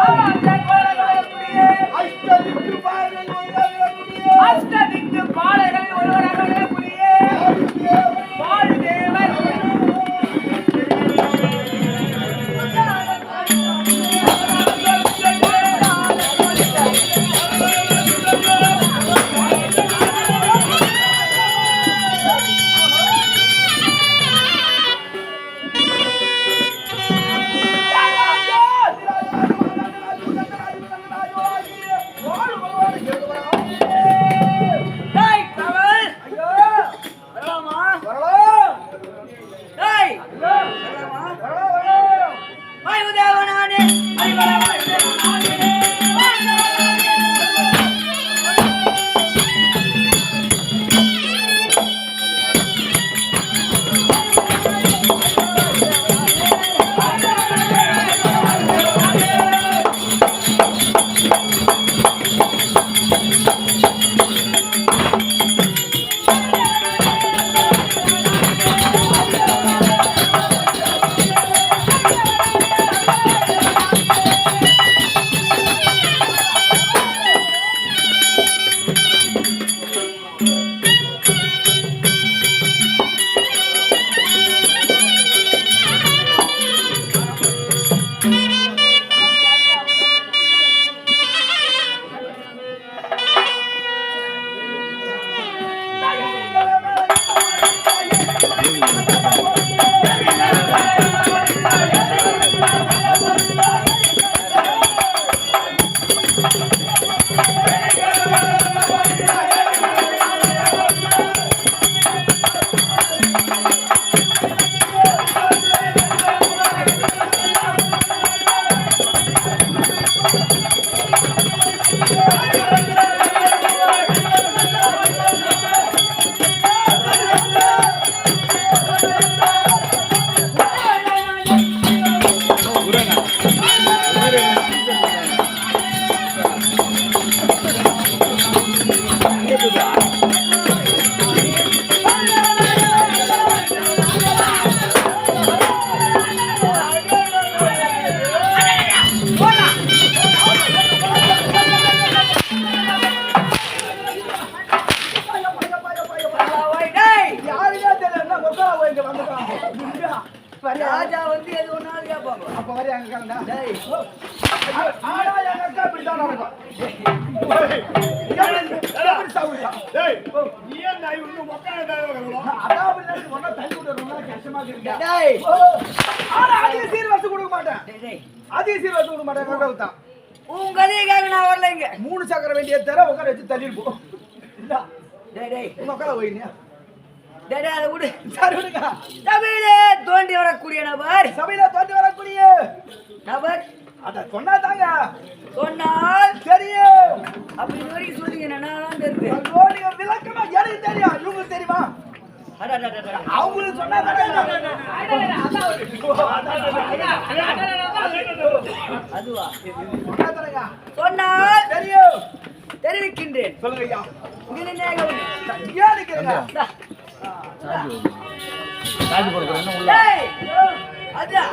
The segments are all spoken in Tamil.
All right. கதைக்காக நான் வரல இங்க. மூணு சக்கர வேண்டிய தர உட்கார வச்சு தள்ளிட்டு போ. இந்தா, டேய், டேய், உங்க அக்கா போயினியா அதை விடு. சரி விடுங்க. தமிழே தோண்டி வரக்கூடிய நபர். சபையில தோண்டி வரக்கூடிய நபர். அத சொன்னா தாங்க சொன்னால் தெரியும். அப்படி வரைக்கும் சொல்லுங்க ஐயோ, நீங்க விளக்கமா எனக்கு தெரியும். இவங்களுக்கு தெரியுமா? அவங்களுக்கு சொன்னா அதுவா. சொன்னால் தெரியும். தெரிவிக்கின்றேன். சொல்லுங்க ஐயா இங்க நின்னே கவனி. ஏன் நிக்கிறீங்க உள்ள அதான்.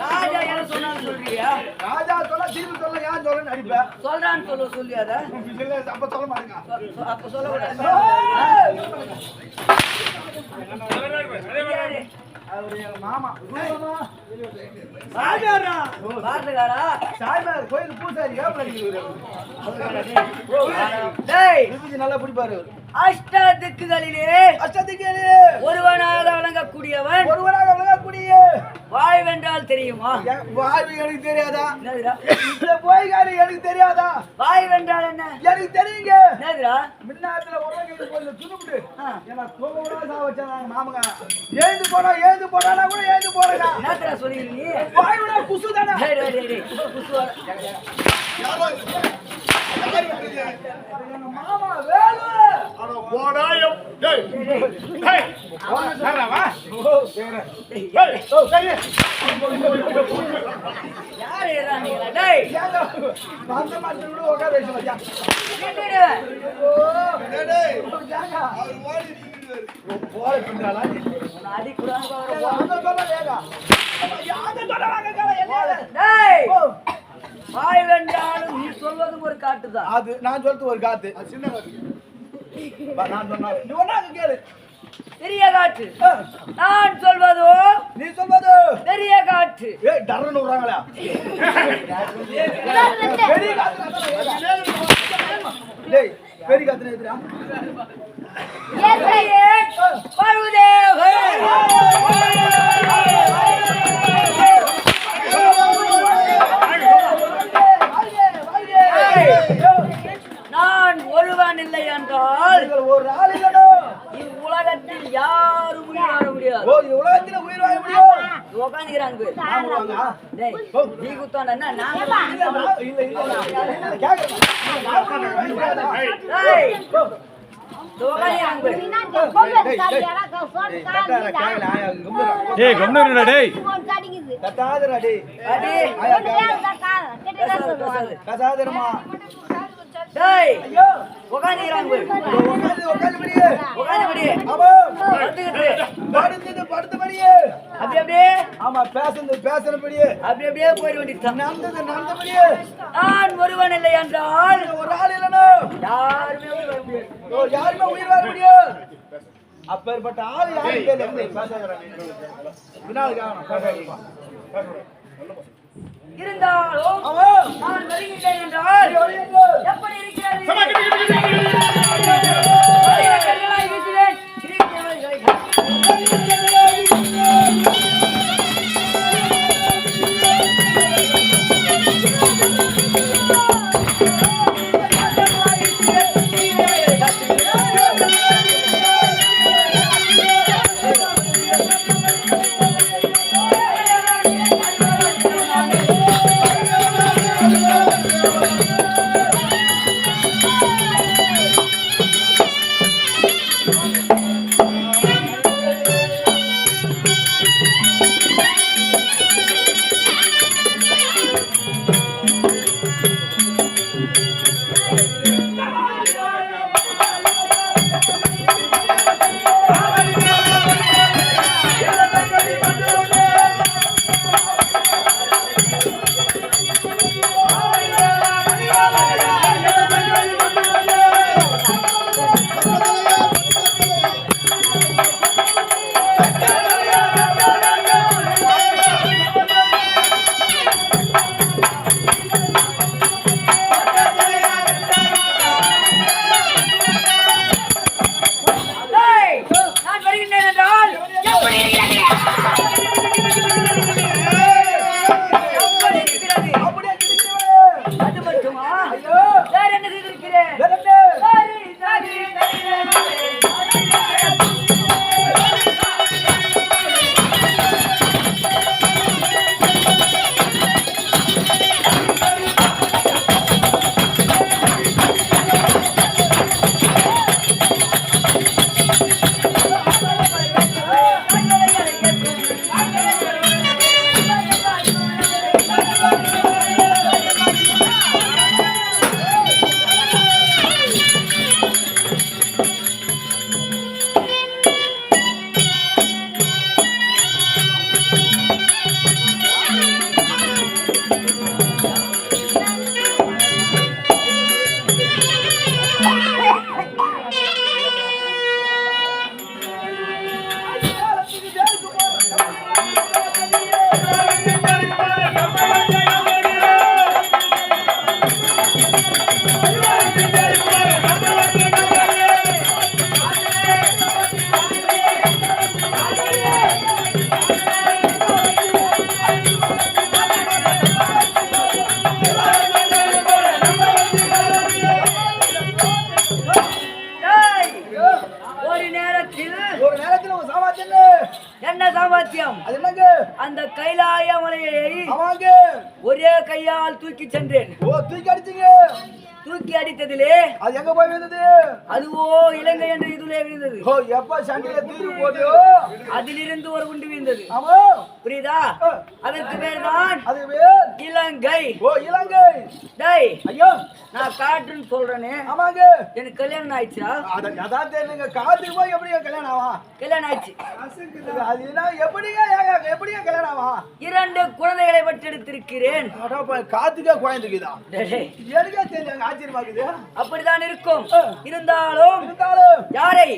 ராஜா என்ன சொன்னான்னு சொல்றியா? ராஜா சொல்ல தீர்வு சொல்ல யார் சொல்ல நடிப்பேன் சொல்றான்னு சொல்ல சொல்லியாத இல்ல, அப்ப சொல்ல மாட்டேங்க அப்ப பாட்டுக்காரா சாய்மார் கோயில் பூசாரி நல்லா பிடிப்பாரு. அவரு. அஷ்ட திக்குகளிலே அஷ்டதிக்கு ஒருவனாக விளங்கக்கூடியவன் ஒருவராக விளங்கக்கூடிய வாழ்வென்றால் தெரியுமா வாழ்வு எனக்கு தெரியாதா? இந்த போய்காரி எனக்கு தெரியாதா? வாழ்வென்றால் என்ன? எனக்கு தெரியுங்க. என்னதுடா? முன்னாத்துல போய் துணுப்பிட்டு ஆ. ஏன்னா தூங்க விடாம சா வச்சாங்க மாமங்க ஏந்து போனா ஏந்து போனா கூட ஏந்து போறேங்க என்னத்துல சொல்லிருக்க நீ? வாய்விட குசு தானே. எங்க மாமா வேலு அட போடா, டேய், டேய், வா? டேய், டேய், சொல்ல என்ன டேய், நீ சொல்வதும் ஒரு காட்டுதான் அது நான் சொல்றது ஒரு காத்து சின்ன காத்து நான் சொன்னா நீ அங்க கேளு பெரிய காற்று. நான் சொல்வதோ? நீ சொல்வது. பெரிய காற்று. ஏய் டர்னு விடுறாங்களா. பெரிய காத்து டேய் பெரிய கத்தனை எதிரா நான் இந்த உலகத்துல உயிர் வாழ முடியும். உட்காந்துக்கிறாங்க நீ டேய் டேய் டேய் டேய் ஐயோ உட்காந்துக்கிறாங்க உட்காந்து உட்காந்து ஆமா படுத்துக்கிட்டு படுத்தது படுத்த அப்படி. அப்படியே ஆமா பேசுறது பேசுறபடியே அப்படி அப்படியே போயிட வேண்டியதுதான். நடந்தது நடந்த நான் ஒருவன் இல்லை என்றால் ஒரு ஆள் இல்லனோ யாருமே உயிர் வாழ முடியாது. யாருமே உயிர் முடியும் அப்பேற்பட்ட ஆள் யாரும் தெரியல பேசாதீங்க. இருந்தாலும் நான் வருகின்றேன் என்றால் எப்படி இருக்கிறது? என்ன சாமர்த்தியம்? அது என்னங்க? அந்த கைலாய மலையை ஒரே கையால் தூக்கி சென்றேன். ஓ தூக்கி அடிச்சீங்க. தூக்கி அடித்ததிலே. அது எங்க போய் விழுந்தது? அதுவோ இலங்கை என்ற இதுலே விழுந்தது. ஓ எப்ப சண்டையில தூக்கி போட்டியோ? அதிலிருந்து ஒரு குண்டு விழுந்தது. ஆமா. புரியுதா? அதற்கு பேர் தான் அது பேர்? இலங்கை. ஓ இலங்கை. டேய் ஐயோ. நான் காட்டுன்னு சொல்றேனே. ஆமாங்க. எனக்கு கல்யாணம் ஆயிடுச்சா? அத அதான் தெரியலங்க காத்துக்கு போய் எப்படிங்க கல்யாணம் ஆவா? கல்யாணம் ஆயிடுச்சு. அது என்ன எப்படிங்க ஏங்க எப்படிங்க கல்யாணம் ஆவா? இரண்டு குழந்தைகளை பெற்றெடுத்திருக்கிறேன். காத்துக்கே குழந்தைக்குதா எனக்கே தெரியல ஆச்சரியமா இருக்குது அப்படித்தான் இருக்கும் இருந்தாலும் இருந்தாலும் யாரை?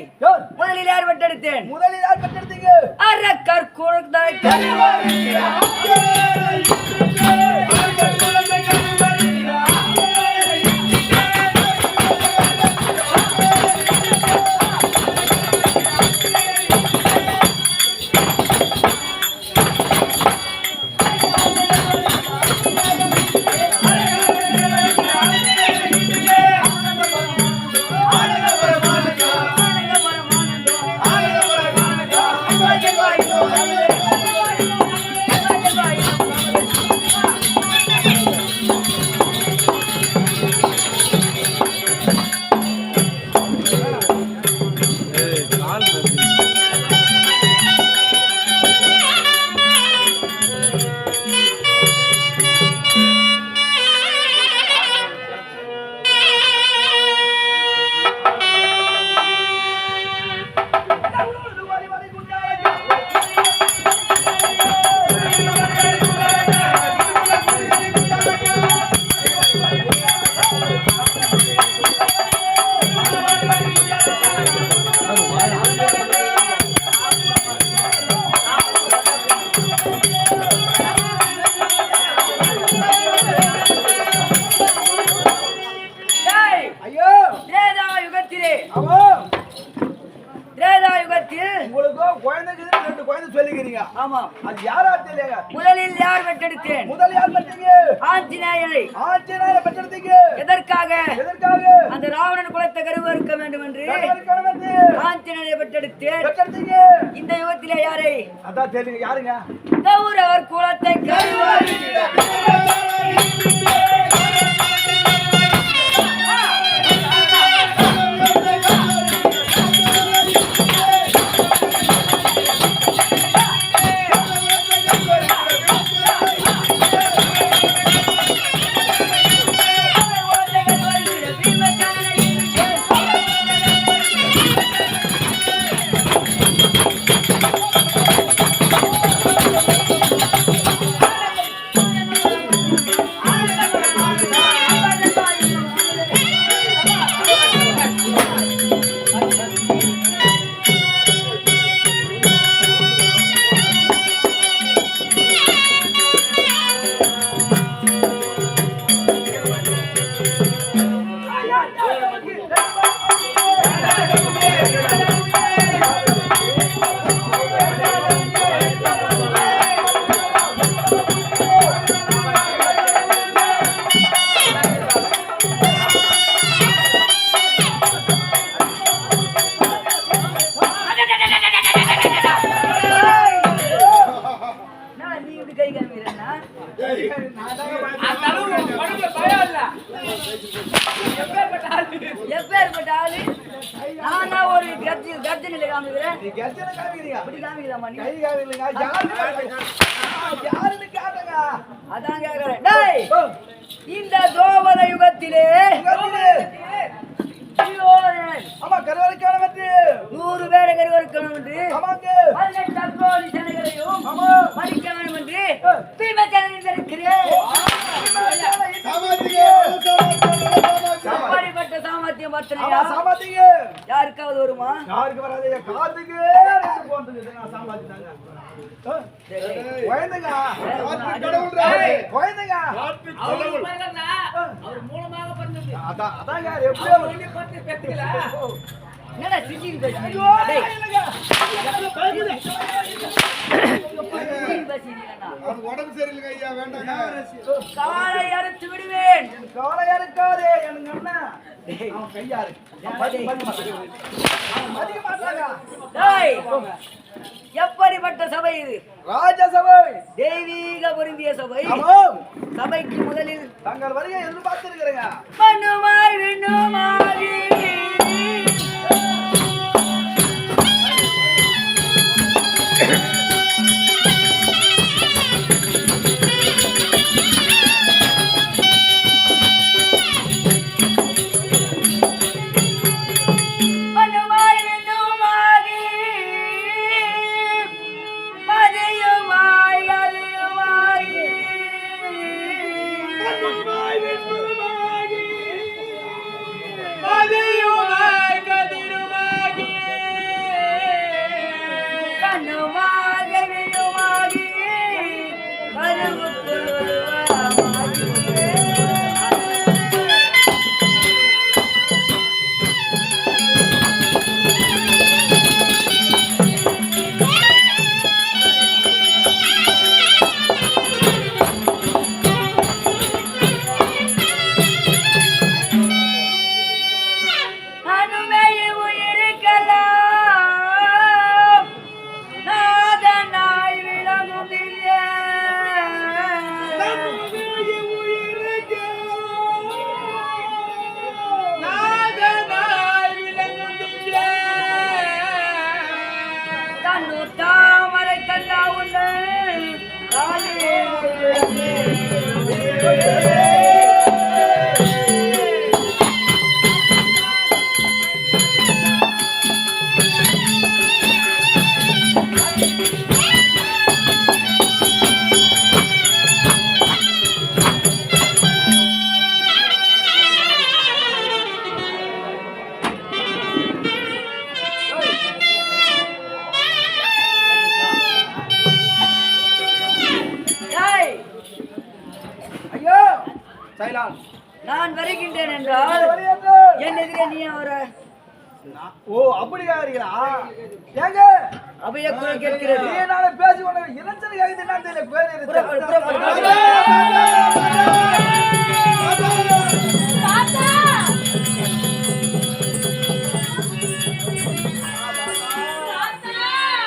முதலில் யார் பெற்றெடுத்தேன்? முதலில் யார் பெற்றெடுத்தீங்க? அரக்கர் குழந்தை யாருங்க? அதான் கேக்குறேன் டேய் இந்த தோவத யுகத்திலே ஆமா கருவறைக்கான வந்து நூறு பேரை கருவறுக்கணும் என்று ஆமாங்க. பதினெட்டு அக்ரோடி சேனைகளையும் ஆமா. மடிக்க வேண்டும் என்று பீமச்சந்திரன் இருக்கிறேன் அப்படிப்பட்ட சாமர்த்தியம் ஆமா பத்தனையா சாமாத்தீங்க யாருக்காவது வருமா? யாருக்கு வராது காத்துக்கு ரெண்டு குழந்தைங்க குழந்தைங்க அதான் அதான் யார்? எப்படியோ என்னடா சிசிக்கு பேசுறீங்க? ஐயா காலை அறுத்து விடுவேன். காலையா இருக்காதே எனக்கு அண்ணன் அவன் எப்படிப்பட்ட சபை இது? ராஜசபை தெய்வீக பொருந்திய சபை. சபைக்கு முதலில் தங்கள் வருகை எதிர்பார்த்திருக்கிறேங்க. விண்ணுமாய்